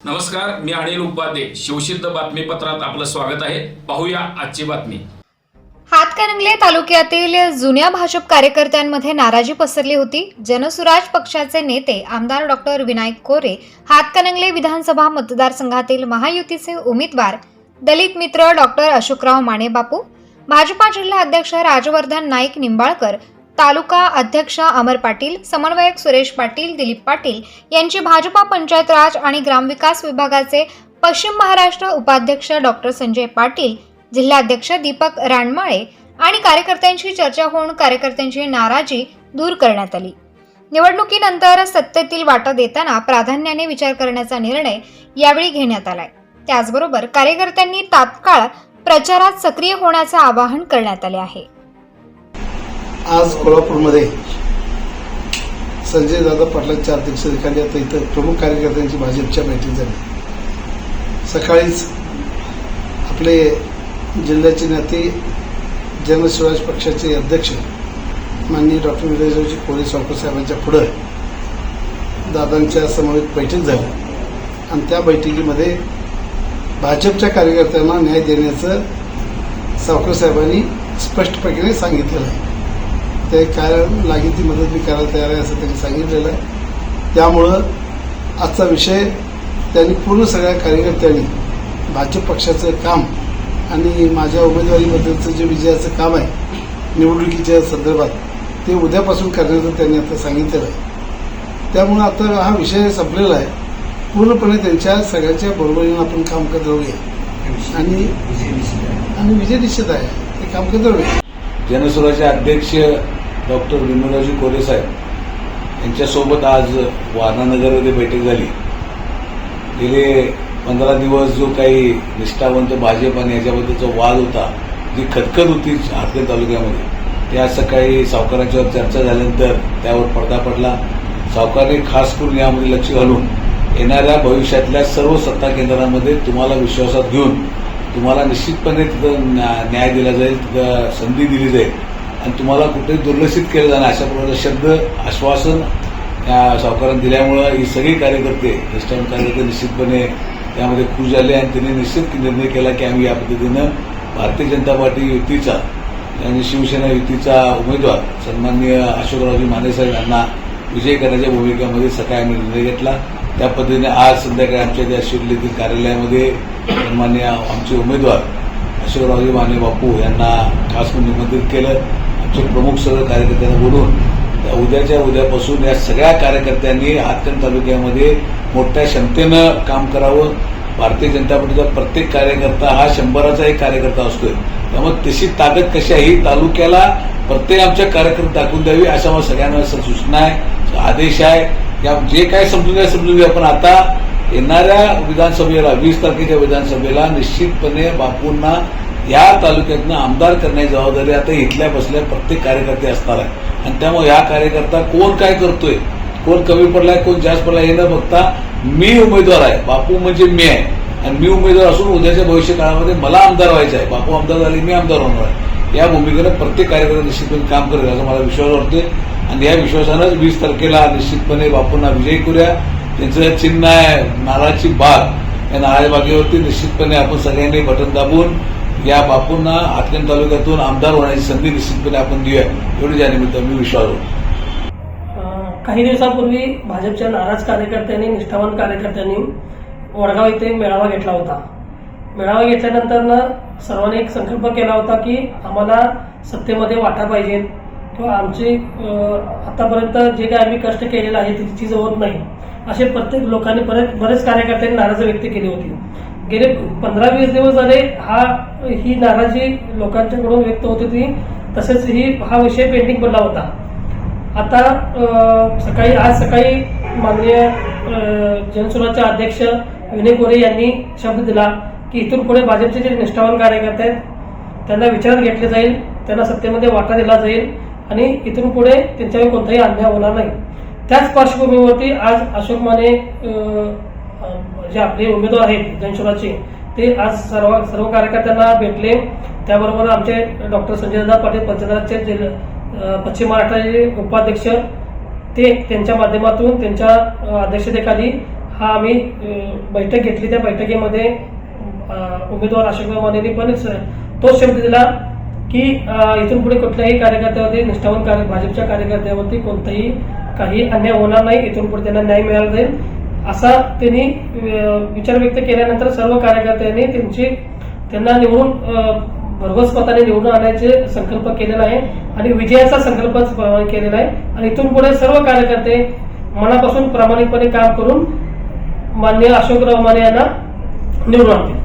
नमस्कार मी अनिल उपाध्ये. शिवसिद्ध बातमीपत्रात आपलं स्वागत आहे. पाहूया आजची बातमी. हातकणंगले तालुक्यातील जुन्या भाजप कार्यकर्त्यांमध्ये नाराजी पसरली होती. जनसुराज पक्षाचे नेते आमदार डॉक्टर विनायक कोरे हातकणंगले विधानसभा मतदारसंघातील महायुतीचे उमेदवार दलित मित्र डॉक्टर अशोकराव मानेबापू भाजपा जिल्हा अध्यक्ष राजवर्धन नाईक निंबाळकर तालुका अध्यक्ष अमर पाटील समन्वयक सुरेश पाटील दिलीप पाटील यांची भाजपा पंचायत राज आणि ग्रामविकास विभागाचे पश्चिम महाराष्ट्र उपाध्यक्ष डॉक्टर संजय पाटील जिल्हाध्यक्ष दीपक रानमाळे आणि कार्यकर्त्यांशी चर्चा होऊन कार्यकर्त्यांची नाराजी दूर करण्यात आली. निवडणुकीनंतर सत्तेतील वाटा देताना प्राधान्याने विचार करण्याचा निर्णय यावेळी घेण्यात आलाय. त्याचबरोबर कार्यकर्त्यांनी तात्काळ प्रचारात सक्रिय होण्याचं आवाहन करण्यात आले आहे. आज कोल्हापूरमध्ये संजय दादा पाटलांच्या अध्यक्षतेखाली आता इथं प्रमुख कार्यकर्त्यांची भाजपच्या बैठक झाली. सकाळीच आपले जिल्ह्याचे नेते जनस्वराज पक्षाचे अध्यक्ष माननीय डॉक्टर विजयरावजी कोरे साहेबांच्या पुढं दादांच्या समवेत बैठक झाली. आणि त्या बैठकीमध्ये भाजपच्या कार्यकर्त्यांना न्याय देण्याचं सावकर साहेबांनी स्पष्टपणे सांगितलेलं आहे. ते काय लागेल ती मदत मी करायला तयार आहे असं त्यांनी सांगितलेलं आहे. त्यामुळं आजचा विषय त्यांनी पूर्ण सगळ्या कार्यकर्त्यांनी भाजप पक्षाचं काम आणि माझ्या उमेदवारीबद्दलचं जे विजयाचं काम आहे निवडणुकीच्या संदर्भात ते उद्यापासून करण्याचं त्यांनी आता सांगितलेलं आहे. त्यामुळं आता हा विषय संपलेला आहे. पूर्णपणे त्यांच्या सगळ्यांच्या बरोबरीनं आपण काम करत राहूया. आणि आणि विजय निश्चित आहे. ते काम करत राहूया. जनसुराचे अध्यक्ष डॉक्टर विनोदाजी कोरे साहेब यांच्यासोबत आज वारणानगरमध्ये बैठक झाली. गेले पंधरा दिवस जो काही निष्ठावंत भाजप आणि याच्याबद्दलचा वाद होता जी खदखद होती हातकल तालुक्यामध्ये ते आज सकाळी सावकारांच्यावर चर्चा झाल्यानंतर त्यावर पडदा पडला. सावकारने खास करून यामध्ये लक्ष घालून येणाऱ्या भविष्यातल्या सर्व सत्ता केंद्रांमध्ये तुम्हाला विश्वासात घेऊन तुम्हाला निश्चितपणे तिथं न्या- न्याय दिला जाईल तिथं संधी दिली जाईल. आणि तुम्हाला कुठेही दुर्लक्षित केलं जाणार अशा प्रकारचं शब्द आश्वासन या सावकारांनी दिल्यामुळं ही सगळी कार्यकर्ते निष्ठावंत कार्यकर्ते निश्चितपणे त्यामध्ये खुश झाले आणि त्यांनी निश्चित निर्णय केला की आम्ही या पद्धतीनं भारतीय जनता पार्टी युतीचा आणि शिवसेना युतीचा उमेदवार सन्माननीय अशोकरावजी मानेसाहेब यांना विजय करण्याच्या भूमिकेमध्ये सकाळी आम्ही निर्णय घेतला. त्या पद्धतीने आज संध्याकाळी आमच्या त्या शिर्डीतील कार्यालयामध्ये सन्मान्य आमचे उमेदवार अशोकरावजी माने बापू यांना खास निमंत्रित केलं. आमचे प्रमुख सर्व कार्यकर्त्यांना बोलून उद्याच्या उद्यापासून या सगळ्या कार्यकर्त्यांनी हातकण तालुक्यामध्ये मोठ्या क्षमतेनं काम करावं. भारतीय जनता पार्टीचा प्रत्येक कार्यकर्ता हा शंभराचा एक कार्यकर्ता असतोय. त्यामुळे तशी ताकद कशी आहे ही तालुक्याला प्रत्येक आमच्या कार्यकर्ता दाखवून द्यावी अशा मला सगळ्यांना सूचना आहे आदेश आहे. या जे काय समजून घ्या समजून घ्या पण आता येणाऱ्या विधानसभेला वीस तारखेच्या विधानसभेला निश्चितपणे बापूंना या तालुक्यातनं आमदार करण्याची जबाबदारी आता इथल्या बसल्या प्रत्येक कार्यकर्ते असणार आहे. आणि त्यामुळे या कार्यकर्ता कोण काय करतोय कोण कमी पडलाय कोण जास्त पडलाय हे न बघता मी उमेदवार आहे. बापू म्हणजे मी आहे. आणि मी उमेदवार असून उद्याच्या भविष्य काळामध्ये मला आमदार व्हायचं आहे. बापू आमदार झाले मी आमदार होणार आहे. या भूमिकेनं प्रत्येक कार्यकर्ता निश्चितपणे काम करेल असा मला विश्वास वाटतोय. आणि या विश्वासानंच वीस तारखेला निश्चितपणे बापूंना विजयी करूया. त्यांचं चिन्ह आहे नारळाची बाग या नारळ बागेवरती निश्चितपणे आपण सगळ्यांनी बटन दाबून या बापूंना हातकण तालुक्यातून आमदार होण्याची संधी निश्चितपणे आपण देऊया. एवढी या निमित्त मी विश्वास होतो काही दिवसापूर्वी भाजपच्या नाराज कार्यकर्त्यांनी निष्ठावान कार्यकर्त्यांनी वडगाव इथे मेळावा घेतला होता. मेळावा घेतल्यानंतर सर्वांनी एक संकल्प केला होता की आम्हाला सत्तेमध्ये वाटा पाहिजे. किंवा आमची आतापर्यंत जे काही आम्ही कष्ट केलेलं आहे ती चीज होत नाही. असे प्रत्येक लोकांनी बरेच बरेच कार्यकर्त्यांनी नाराजी व्यक्त केली होती. गेले पंधरा वीस दिवस झाले हा ही नाराजी लोकांच्याकडून व्यक्त होत होती तसेच ही हा विषय पेंडिंग बनला होता. आता सकाळी आज सकाळी माननीय जनसुराचे अध्यक्ष विनय गोरे यांनी शब्द दिला की इथून पुढे भाजपचे जे निष्ठावान कार्यकर्ते आहेत त्यांना विचारात घेतले जाईल त्यांना सत्तेमध्ये वाटा दिला जाईल आणि इथून पुढे त्यांच्यावर कोणताही अन्याय होणार नाही. त्याच पार्श्वभूमीवरती आज अशोक माने जे आपले उमेदवार आहेत जनसुराचे ते आज सर्व सर्व कार्यकर्त्यांना भेटले. त्याबरोबर आमचे डॉक्टर संजय दादा पाटील पंचनाथचे जिल्हा पश्चिम महाराष्ट्राचे उपाध्यक्ष ते त्यांच्या माध्यमातून त्यांच्या अध्यक्षतेखाली हा आम्ही बैठक घेतली. त्या बैठकीमध्ये उमेदवार अशोकराव मानेनी पण तो शब्द दिला की इथून पुढे कुठल्याही कार्यकर्त्यावरती निष्ठावन कार्य भाजपच्या कार्यकर्त्यावरती कोणताही काही अन्याय होणार नाही. इथून पुढे त्यांना न्याय मिळाला जाईल. असा त्यांनी विचार व्यक्त केल्यानंतर सर्व कार्यकर्त्यांनी त्यांची त्यांना निवडून भरघोस मताने निवडून आणायचे संकल्प केलेला आहे आणि विजयाचा संकल्प केलेला आहे. आणि इथून पुढे सर्व कार्यकर्ते मनापासून प्रामाणिकपणे काम करून माननीय अशोकराव माने यांना निवडून आणतील.